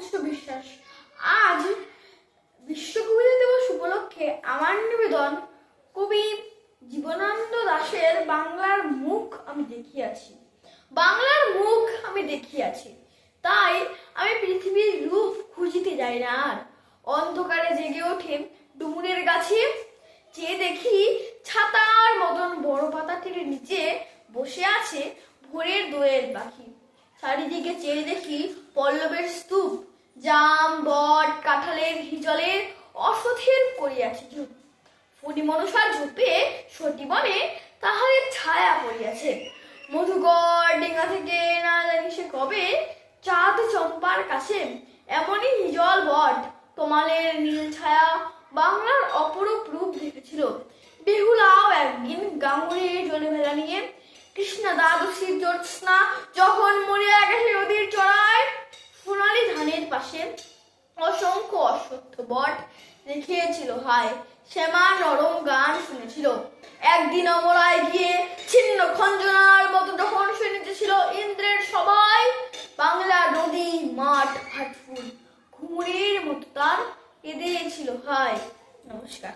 বিশ্বাস। আজ বিশ্ব কবিতা দিবস উপলক্ষে আমার নিবেদন কবি জীবনানন্দ দাশের বাংলার মুখ আমি দেখিয়াছি। বাংলার মুখ আমি দেখিয়াছি। তাই আমি পৃথিবীর রূপ খুঁজিতে যাই না আর। অন্ধকারে জেগে ওঠে ডুমুরের গাছে। চেয়ে দেখি ছাতার মতন বড় পাতাটির নিচে বসে আছে ভোরের দোয়েল পাখি। চারিদিকে চেয়ে দেখি পল্লবের স্তূপ, জাম, বট, কাঁঠালের হিজলের অসথির করিয়াছে ঝুপ ফণি মনসার ঝোপে সতী বনে তাহাদের ছায়া পড়িয়াছে। মধুগড় ডিঙা থেকে না জানি সে কবে চাঁদ চম্পার কাছে এমনই হিজল বট তোমালের নীল ছায়া বাংলার অপরূপ রূপ দেখেছিল। বেহুলাও একদিন গাঙ্গুরে জলে ভেলা নিয়ে কৃষ্ণা দ্বাদশীর জ্যোৎস্না পাশে অসংখ্য অসত্য বট দেখিয়েছিল হায় শ্যামা নরম গান শুনেছিল। একদিন অমরায় গিয়ে ছিন্ন খঞ্জনার মতো যখন শুনেছিল, ইন্দ্রের সবাই বাংলা নদী, মাঠ ভাটফুল ঘুমুরের মতো তার কেঁদেছিল হায়, নমস্কার।